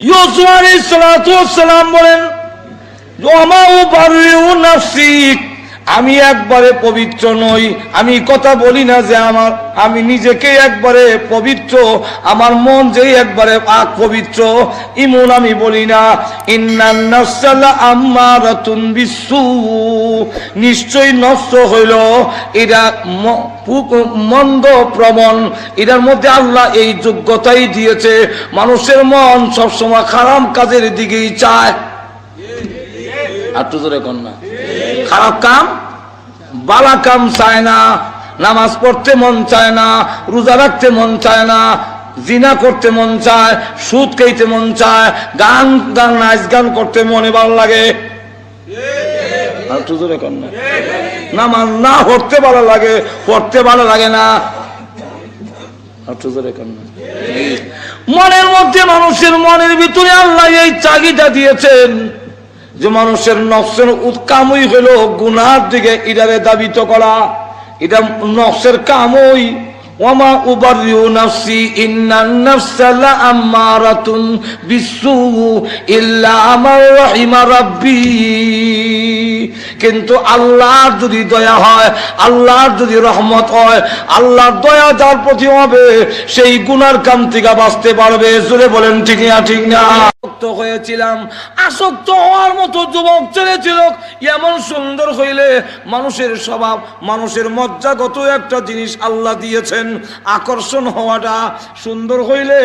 ইউসুফ সালাতু ওয়াসসালাম বলেন ও উবাররিউ নাফসি আমি একবারে পবিত্র নই। আমি কথা বলি না যে আমার, আমি নিজেকে একবারে পবিত্র। আমার মন যেই একবারে পাক পবিত্র, ইমন আমি বলি না। নিশ্চয়ই নষ্ট হইল। এরা মন্দ প্রবণ। এটার মধ্যে আল্লাহ এই যোগ্যতাই দিয়েছে। মানুষের মন সবসময় খারাপ কাজের দিকেই চায়। আর তো না। খারাপ কাম? বালা কাম চায় না, নামাজ পড়তে মন চায় না, রোজা রাখতে মন চায় না, জিনা করতে মন চায়, সুদ খাইতে মন চায়, গান গান, নাচ গান করতে মনে ভালো লাগে। নামাজ না পড়তে ভালো লাগে, পড়তে ভালো লাগে না। মনের মধ্যে মানুষের মনের ভিতরে আল্লাহ এই চাগিটা দিয়েছেন। যে মানুষের নফসের উৎকামই হলো গুনার দিকে ইদারে দাবিত করা। এটা নফসের কামই। কিন্তু আল্লাহর যদি দয়া হয়, আল্লাহর যদি রহমত হয়, আল্লাহর দয়া যার প্রতি হবে, সেই গুনার কাম থেকে বাঁচতে পারবে। জোরে বলেন, ঠিক না ঠিক না। আসক্ত হয়েছিলাম। আসক্ত হওয়ার মতো যুবক ছেলেছিল এমন সুন্দর হইলে মানুষের স্বভাব, মানুষের মজ্জাগত একটা জিনিস আল্লাহ দিয়েছেন। আকর্ষণ হওয়াটা সুন্দর হইলে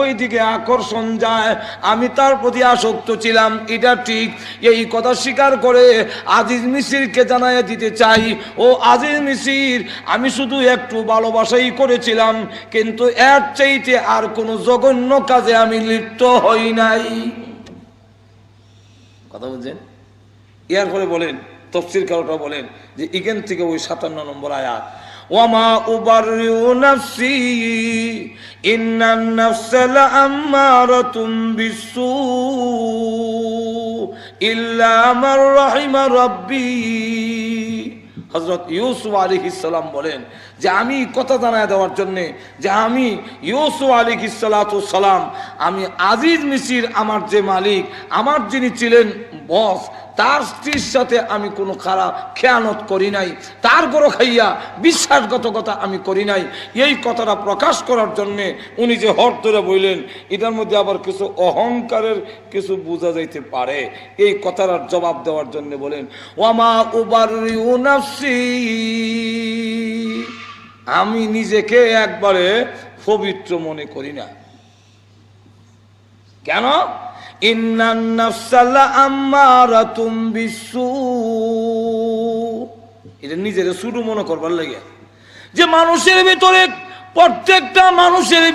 ওই দিকে আকর্ষণ যায়। আমি তার প্রতি আসক্ত ছিলাম। এটা ঠিক। এই কথা স্বীকার করে আজিজ মিসিরকে জানাই দিতে চাই। ও আজিজ মিসির, আমি শুধু একটু ভালোবাসাই করেছিলাম, কিন্তু এর চাইতে আর কোনো জঘন্য কাজে আমি লিপ্ত হই নাই। কথা বলছেন ইয়ার পরে বলেন, তফসির কারোটা বলেন, যে এখান থেকে ওই সাতান্ন নম্বর আয়াত, ওয়ামা উবারিউ নাফসি ইন্নান নাফসা লাআম্মারাতুম বিসু, ইল্লা মার রাহিমা রাব্বি। হজরত ইউসু আলী ইসালাম বলেন যে আমি কথা জানায় দেওয়ার জন্যে, যে আমি ইউসু আলী সালাম, আমি আজিজ মিসির আমার যে মালিক, আমার যিনি ছিলেন বস তার স্ত্রীর সাথে আমি কোনো খারাপ খেয়ানত করি নাই, তার গরো খাইয়া বিশ্বাসগতকতা আমি করি নাই। এই কথাটা প্রকাশ করার জন্যে উনি যে হর ধরে বললেন, এটার মধ্যে আবার কিছু অহংকারের কিছু বোঝা যাইতে পারে। এই কথাটার জবাব দেওয়ার জন্য বলেন, ওয়ামা উবার আমি নিজেকে একবারে পবিত্র মনে করি না। কেন? এটা নিজের শুরু মনে করবার লাগে। যে মানুষের ভিতরে, প্রত্যেকটা মানুষের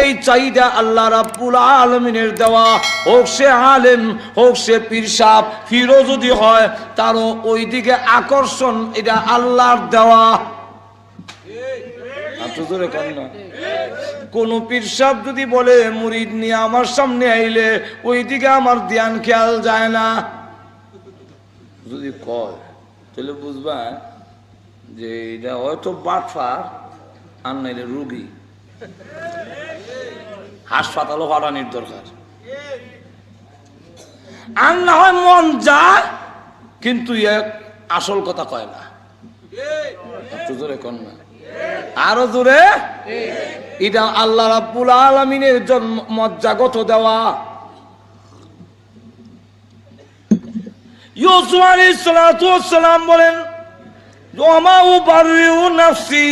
এই আল্লাহ রাব্বুল আলমিনের দেওয়া, হোক সে আলেম, হোক সে পীরসাব, ফিরো যদি হয়, তারও ওই দিকে আকর্ষণ, এটা আল্লাহর দেওয়া। আপনি জোরে কন না কোন পীরসাব যদি বলে, মুরিদ নিয়ে আমার সামনে আইলে ওই দিকে আমার ধ্যান খেয়াল যায় না। যদি কয়, তাহলে বুঝবা যে এটা হয়তো বাটফার, আর নাইলে রুগী। হাসপাতালও হরানির দরকার আর না হয় মন যায়, কিন্তু আসল কথা কয় না। জোরে কন না আরও জোরে? এটা আল্লাহ রাব্বুল আলমিনের জন্ম মজ্জাগত দেওয়া। ইউসুফ সালাতু ওয়াসসালাম বলেন ওমা উবাররিউ নাফসি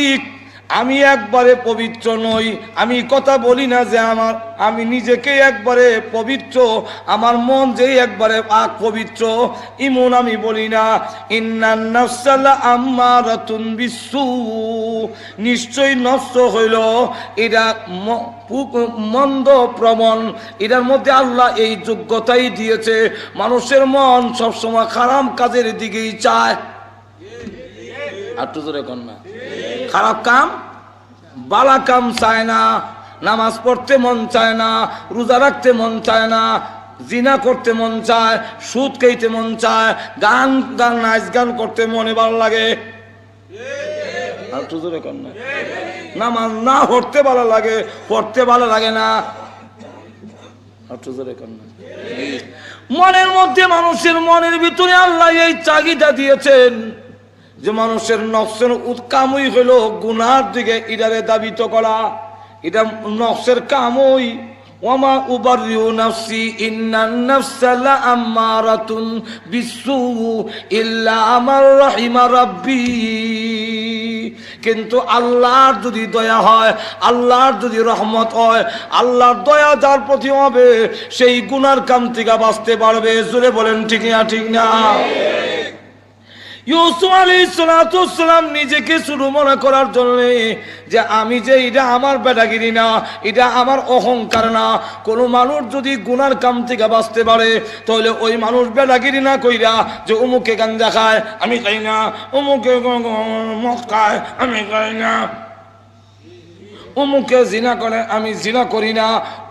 আমি একবারে পবিত্র নই, আমি কথা বলি না যে আমার, আমি নিজেকে একবারে পবিত্র, আমার মন যেই একবারে পাক পবিত্র ইমন আমি বলি না। বিসু, নিশ্চয়ই নষ্ট হইল। ম- মন্দ প্রবণ এটার মধ্যে আল্লাহ এই যোগ্যতাই দিয়েছে। মানুষের মন সবসময় খারাপ কাজের দিকেই চায়। আর তো না। খারাপ কাম? বালা কাম চায় না, নামাজ পড়তে মন চায় না, রোজা রাখতে মন চায় না, জিনা করতে মন চায়, সুদ খাইতে মন চায়, গান গান, নাচ গান করতে মনে ভালো লাগে। নামাজ না পড়তে ভালো লাগে, পড়তে ভালো লাগে না। মনের মধ্যে মানুষের মনের ভিতরে আল্লাহ এই চাগিদা দিয়েছেন। যে মানুষের নফসের উৎকামই হলো গুনার দিকে ইডারে দাবিত করা। এটা নফসের কামই। ইল্লা কিন্তু আল্লাহর যদি দয়া হয়, আল্লাহর যদি রহমত হয়, আল্লাহর দয়া যার প্রতি হবে, সেই গুনার কাম থেকে বাঁচতে পারবে। জোরে বলেন, ঠিক না ঠিক না? ইউসুফ আলী সালাম নিজেকে শুরু মনে করার জন্য যে আমি যে এটা আমার বেটাগিরি না, এটা আমার অহংকার না। কোনো মানুষ যদি গুনার কাম থেকে বাঁচতে পারে, তাহলে ওই মানুষ বেটাগিরি না কইরা যে অমুকে গাঞ্জা খায়, আমি খাই না অমুকে মদ খায়, আমি খাই না। অমুকে জিনা করে, আমি জিনা করি না,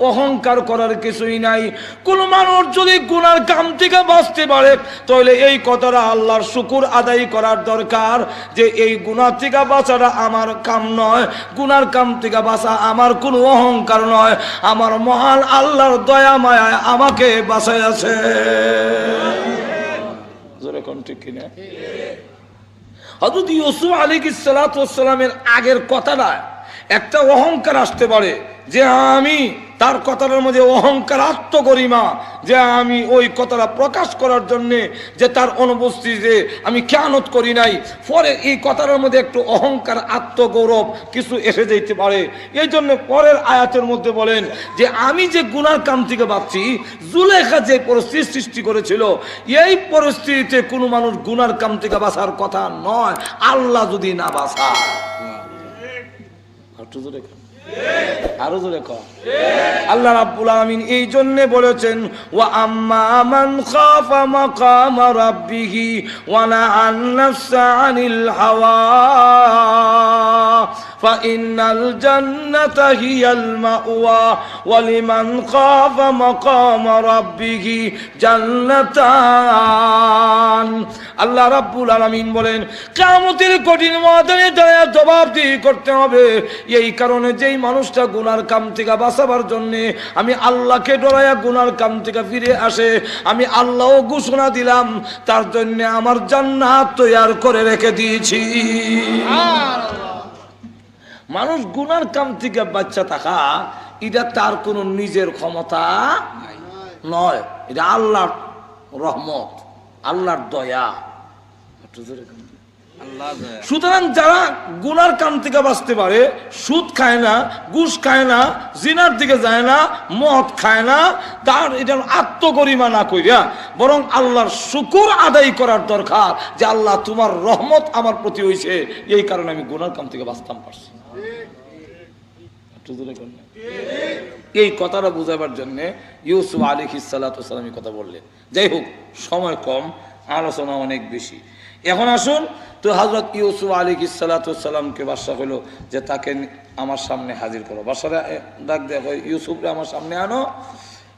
অহংকার করার কিছুই নাই। কোন মানুষ যদি গুনার কাম থেকে বাঁচতে পারে, তাহলে এই কথাটা আল্লাহর শুকুর আদায় করার দরকার যে এই গুনার থেকে বাঁচাটা আমার কাম নয়, গুনার কাম থেকে বাঁচা আমার কোনো অহংকার নয়। আমার মহান আল্লাহর দয়া মায়ায় আমাকে বাঁচাই আছে ঠিক হজরত ইউসুফ আলী সালামের আগের কথাটা একটা অহংকার আসতে পারে, যে আমি তার কথাটার মধ্যে অহংকার আত্ম আত্মগরিমা, যে আমি ওই কথাটা প্রকাশ করার জন্যে, যে তার অনুপস্থিতিতে আমি খেয়ানত করি নাই, পরে এই কথাটার মধ্যে একটু অহংকার, আত্মগৌরব কিছু এসে যেতে পারে। এই জন্য পরের আয়াতের মধ্যে বলেন যে, আমি যে গুনার কাম থেকে বাঁচছি, জুলেখা যে পরিস্থিতি সৃষ্টি করেছিল, এই পরিস্থিতিতে কোনো মানুষ গুনার কাম থেকে বাঁচার কথা নয়, আল্লাহ যদি না বাঁচায়। একটু জোরে কর। আরও জোরে কর আল্লাহ রাব্বুল আলামিন এই জন্য বলেছেন, ওয়া আম্মা মান খাফা মাকাম রাব্বিহি ওয়া নাহান নাফসা আনিল হাওয়া فإن الجنة هي المأوى ولمن خاف مقام ربه جنتان আল্লাহ রাব্বুল আলামিন বলেন কিয়ামতের কঠিন ময়দানে দাঁড়িয়ে জবাবদিহি করতে হবে এই কারণে যেই মানুষটা গুনার কাম থেকে বাঁচাবার জন্য আমি আল্লাহকে ডরাইয়া গুনার কাম থেকে ফিরে আসে আমি আল্লাহও ঘোষণা দিলাম তার জন্য আমার জান্নাত তৈয়ার করে রেখে দিয়েছি মানুষ গুনার কাম থেকে বাচ্চা থাকা এটা তার কোনো নিজের ক্ষমতা নয়। এটা আল্লাহর রহমত আল্লাহর দয়া। সুতরাং যারা গুনার কাম থেকে বাঁচতে পারে, সুদ খায় না, ঘুষ খায় না, জিনার দিকে যায় না, মদ খায় না, তার এটা আত্মগরিমা না কইরা বরং আল্লাহর শুকুর আদায় করার দরকার যে আল্লাহ তোমার রহমত আমার প্রতি হইছে। এই কারণে আমি গুনার কাম থেকে বাঁচতাম পারছি। এই কথাটা বোঝাবার জন্য ইউসুফ আলী হিসালাতাম কথা বললেন। যাই হোক, সময় কম, আলোচনা অনেক বেশি। এখন আসুন তো হজরত ইউসুফ আলী ইসালাতামকে বাদশাহ হলো যে, তাকে আমার সামনে হাজির করো। বাদশারা ডাক দেখো ইউসুফরে আমার সামনে আনো।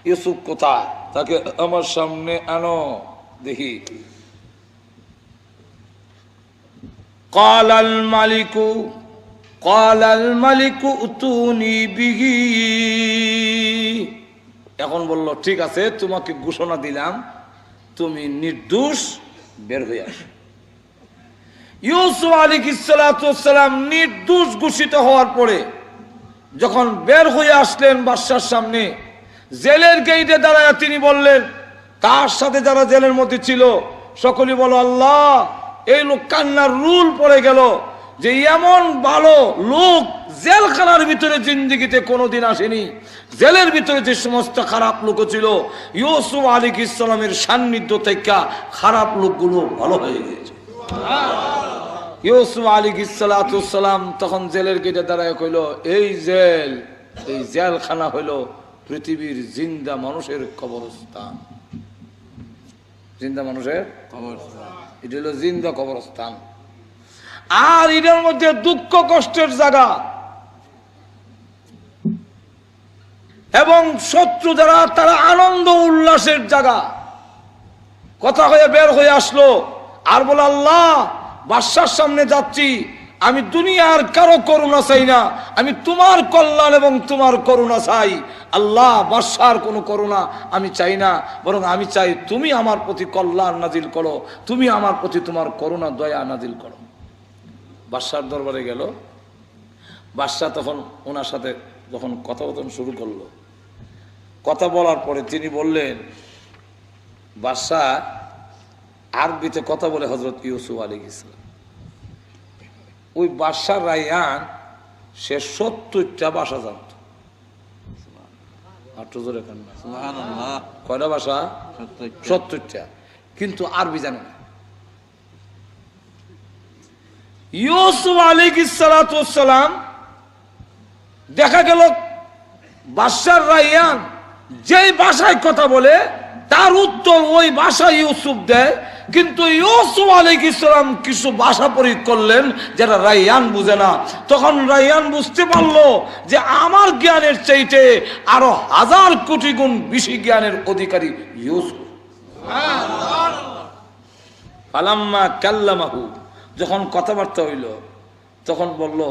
ইউসুফ কোথা তাকে আমার সামনে আনো। দেখি। কালাল মালিকু কালাল মালিকু তুনি বিগি এখন বলল, ঠিক আছে, তোমাকে ঘোষণা দিলাম, তুমি নির্দোষ, বের হয়ে আসো। ইউসুফ আলী সালাম নির্দোষ ঘোষিত হওয়ার পরে যখন বের হয়ে আসলেন বাদশার সামনে, জেলের গেইটে দাঁড়ায় তিনি বললেন তার সাথে যারা জেলের মধ্যে ছিল? সকলেই বলো, আল্লাহ, এই লোক কান্নার রুল পড়ে গেল যে এমন ভালো লোক জেলখানার ভিতরে জিন্দিগিতে কোনোদিন আসেনি। জেলের ভিতরে যে সমস্ত খারাপ লোক ছিল, ইউসুফ আলী ইসলামের সান্নিধ্য থেকে খারাপ লোকগুলো ভালো হয়ে গিয়েছে। ইউসুফ আলী ইসালাতাম তখন জেলের গেটে দাঁড়ায় কইল, এই জেল, এই জেলখানা হইল পৃথিবীর জিন্দা মানুষের কবরস্থান। জিন্দা মানুষের কবরস্থান। এটা হলো জিন্দা কবরস্থান। আর এটার মধ্যে দুঃখ কষ্টের জায়গা। এবং শত্রু যারা তারা আনন্দ উল্লাসের জায়গা। কথা হয়ে বের হয়ে আসলো। আর বলে, আল্লাহ, বাদশার সামনে যাচ্ছি। আমি দুনিয়ার কারও করুণা চাই না। আমি তোমার কল্যাণ এবং তোমার করুণা চাই। আল্লাহ, বাদশার কোনো করুণা আমি চাই না। বরং আমি চাই তুমি আমার প্রতি কল্যাণ নাজিল করো। তুমি আমার প্রতি তোমার করুণা, দয়া নাজিল করো। বাদশার দরবারে গেল। বাদশাহ তখন ওনার সাথে যখন কথোপকথন শুরু করল। কথা বলার পরে তিনি বললেন, বাদশাহ আরবিতে কথা বলে হজরত ইউসুফ আলী ইসলাম ওই বাদশাহ রায়ান সে সত্তরটা ভাষা জানত। কয়টা ভাষা সত্তরটা। কিন্তু আরবি জানে না। ইউসুফ আলী সালাম দেখা গেল বাদশার রাইয়ান যেই ভাষায় কথা বলে তার উত্তর ওই ভাষা ইউসুফ দেয়। কিন্তু ইউসুফ আলী ইসলাম কিছু ভাষা প্রয়োগ করলেন যেটা রাইয়ান বুঝে না। তখন রাইয়ান বুঝতে পারল যে আমার জ্ঞানের চাইতে আরও হাজার কোটি গুণ বেশি জ্ঞানের অধিকারী ইউসুফ। ফালাম্মা কাল্লামাহু। যখন কথাবার্তা হইল, তখন বলল,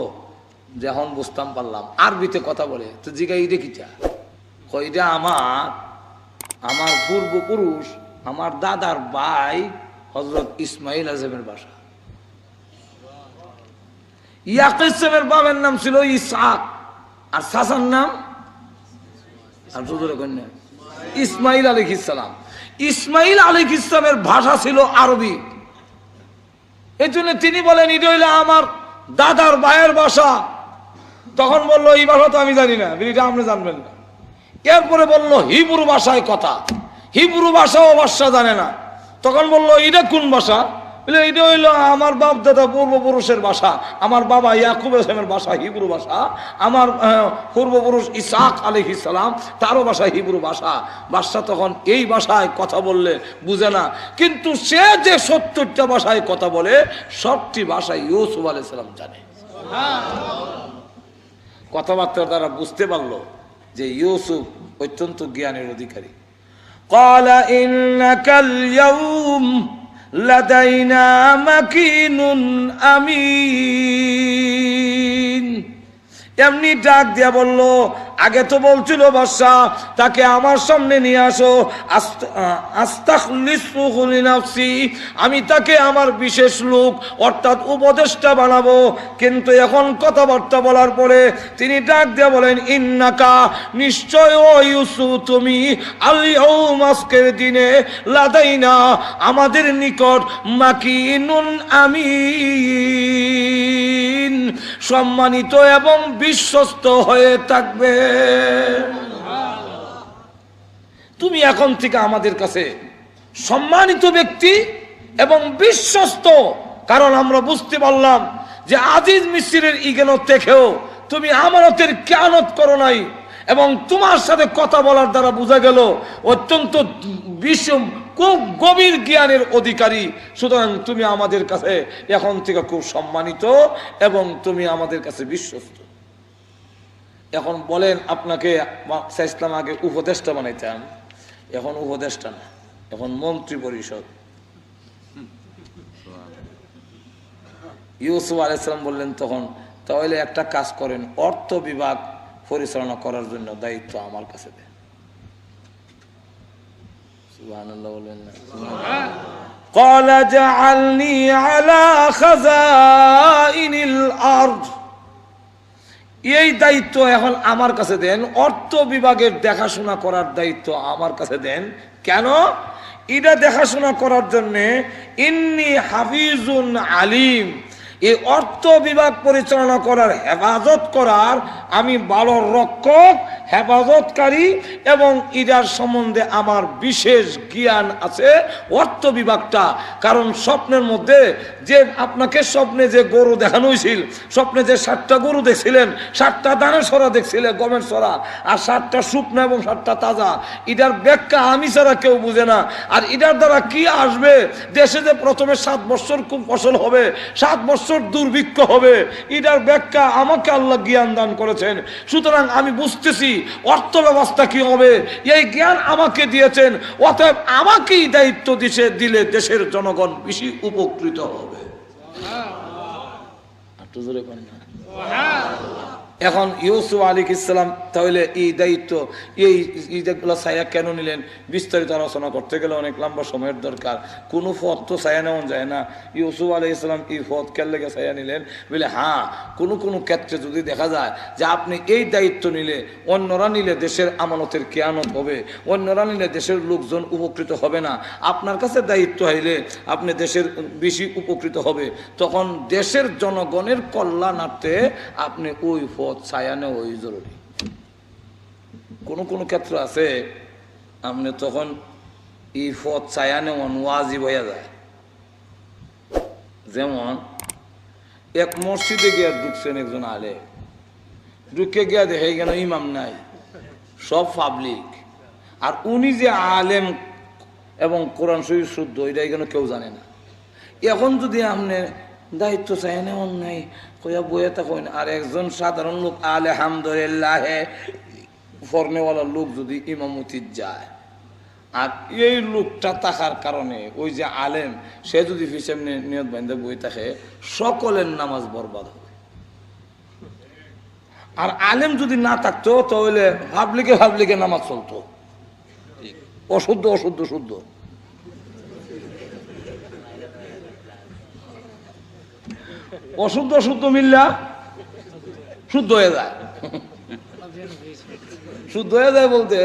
যে এখন বুঝতাম পারলাম। আরবিতে কথা বলে। তো জিগা ইডে কিটা কইটা আমার আমার পূর্বপুরুষ, আমার দাদার ভাই হজরত ইসমাইল আজমের বাসা। ইয়াক ইসলামের বাবার নাম ছিল ইসাক আর সাসার নাম ইসমাইল আলিক ইসলাম ইসমাইল আলিক ইসলামের ভাষা ছিল আরবি। এই জন্য তিনি বলেন, এটা হইলে আমার দাদার ভাইয়ের ভাষা তখন বলল, এই ভাষা তো আমি জানি না। আপনি জানবেন না। এরপরে বলল হিব্রু ভাষায় কথা। হিব্রু ভাষাও ভাষা জানে না। তখন বলল এটা কোন ভাষা? বলে এটা হইল আমার বাপ দাদা পূর্বপুরুষের ভাষা। আমার বাবা ইয়াকুব ইসলামের ভাষা হিব্রু ভাষা। আমার পূর্বপুরুষ ইসাক আলী ইসলাম তারও ভাষা হিব্রু ভাষা। বাদশা তখন এই ভাষায় কথা বললে বুঝে না। কিন্তু সে যে সত্তরটা ভাষায় কথা বলে সবটি ভাষায় ইউসুফ আলী সালাম জানে। কথাবার্তার দ্বারা বুঝতে পারল যে ইউসুফ অত্যন্ত জ্ঞানের অধিকারী قال إنك اليوم لدينا مكين أمين এমনি ডাক দিয়া বলল, আগে তো বলছিল বাদশা, তাকে আমার সামনে নিয়ে আসো। আস্তাখলিসি আমি তাকে আমার বিশেষ লোক, অর্থাৎ উপদেষ্টা বানাবো। কিন্তু এখন কথাবার্তা বলার পরে তিনি ডাক দিয়া বলেন, ইন্নাকা, নিশ্চয় ও ইউসু তুমি আলিয়াউম আজকের দিনে লাদাই না আমাদের নিকট মাকিনুন আমিন সম্মানিত এবং বিশ্বস্ত হয়ে থাকবে। তুমি এখন থেকে আমাদের কাছে সম্মানিত ব্যক্তি এবং বিশ্বস্ত, কারণ আমরা বুঝতে পারলাম যে আজিজ মিস্ত্রির ইগেনত দেখেও তুমি আমানতের কেয়ানত করো নাই এবং তোমার সাথে কথা বলার দ্বারা বোঝা গেল অত্যন্ত বিষম খুব গভীর জ্ঞানের অধিকারী। সুতরাং তুমি আমাদের কাছে এখন থেকে খুব সম্মানিত এবং তুমি আমাদের কাছে বিশ্বস্ত। এখন বলেন আপনাকে আগে উপদেষ্টা বানাইতাম এখন উপদেষ্টা না, এখন মন্ত্রী পরিষদ। ইউসুফ আলাইসালাম বললেন তখন, তাহলে একটা কাজ করেন, অর্থ বিভাগ পরিচালনা করার জন্য দায়িত্ব আমার কাছে দেন। সুবহানাল্লাহ বলবেন না قال جعلني على خزائن الأرض এই দায়িত্ব এখন আমার কাছে দেন অর্থ বিভাগের দেখাশোনা করার দায়িত্ব আমার কাছে দেন কেন এটা দেখাশোনা করার জন্য ইন্নি হাফিজুন আলিম এই অর্থ বিভাগ পরিচালনা করার হেফাজত করার আমি ভালো রক্ষক, হেফাজতকারী এবং ইদার সম্বন্ধে আমার বিশেষ জ্ঞান আছে অর্থ বিভাগটা। কারণ স্বপ্নের মধ্যে যে আপনাকে স্বপ্নে যে গরু দেখানো হয়েছিল, স্বপ্নে যে সাতটা গরু দেখছিলেন, সাতটা দানের সরা দেখছিলেন গমের সরা আর সাতটা শুকনো এবং সাতটা তাজা। এটার ব্যাখ্যা আমি ছাড়া কেউ বুঝে না। আর এটার দ্বারা কি আসবে? দেশে যে প্রথমে সাত বছর খুব ফসল হবে, সাত বছর দুর্ভিক্ষ হবে। এটার ব্যাখ্যা আমাকে আল্লাহ জ্ঞান দান করেছেন। সুতরাং আমি বুঝতেছি অর্থ ব্যবস্থা কি হবে। এই জ্ঞান আমাকে দিয়েছেন অতএব আমাকেই দায়িত্ব দিছে দিলে দেশের জনগণ বেশি উপকৃত হবে। একটু জোরে কর না। এখন ইউসুফ আলী ইসলাম তাহলে এই দায়িত্ব, এই ঈদগুলো ছায়া কেন নিলেন? বিস্তারিত আলোচনা করতে গেলে অনেক লম্বা সময়ের দরকার। কোনো পথ তো ছায়া নেওয়া যায় না। ইউসুফ আলী ইসলাম এই পথ কেন লেগে ছায়া নিলেন? বলে হ্যাঁ কোনো কোনো ক্ষেত্রে যদি দেখা যায় যে আপনি এই দায়িত্ব নিলে, অন্যরা নিলে দেশের আমানতের কেয়ানত হবে। অন্যরা নিলে দেশের লোকজন উপকৃত হবে না। আপনার কাছে দায়িত্ব হইলে আপনি দেশের বেশি উপকৃত হবে। তখন দেশের জনগণের কল্যাণার্থে আপনি ওই পথ ছায়া নেওয়া ওই জরুরি। কোনো কোনো ক্ষেত্র আছে আপনি তখন এই পথ ছায়া নেওয়া ওয়াজিব হয়ে যায়। যেমন, এক মসজিদে গিয়া ঢুকছেন একজন আলে। ঢুকে গিয়া দেখে কেন ইমাম নাই, সব পাবলিক আর উনি যে আলেম এবং কোরআন শরীফ শুদ্ধ, এটা এখানে কেউ জানে না। এখন যদি আপনি দায়িত্ব চাই না নাই। কইয়া বইয়া থাকুন আর একজন সাধারণ লোক আলে হামদুলিল্লাহ ফর্নেওয়ালা লোক যদি ইমামতির যায়। আর এই লোকটা থাকার কারণে ওই যে আলেম, সে যদি হিসেব নিয়ত বান্ধে বই থাকে, সকলের নামাজ বরবাদ হবে। আর আলেম যদি না থাকতো, তাহলে ভাবলিকে ভাবলিকে নামাজ চলতো। অশুদ্ধ অশুদ্ধ, শুদ্ধ। অশুদ্ধ অশুদ্ধ মিললা। শুদ্ধ হয়ে যায়। শুদ্ধ হয়ে যায় বলতে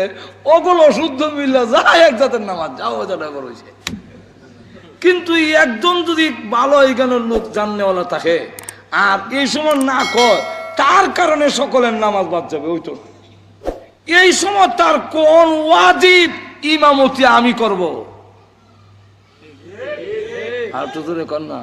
ওগুলো অশুদ্ধ মিললা যা এক জাতের নামাজ যাও ওটা হয়েছে কিন্তু একজন যদি ভালো এখানের লোক জাননেওয়ালা থাকে, আর এই সময় না কর তার কারণে সকলের নামাজ বাদ যাবে, ওই তো এই সময় তার কোন ওয়াজিব ইমামতি আমি করব? আর তো তোরে কর না।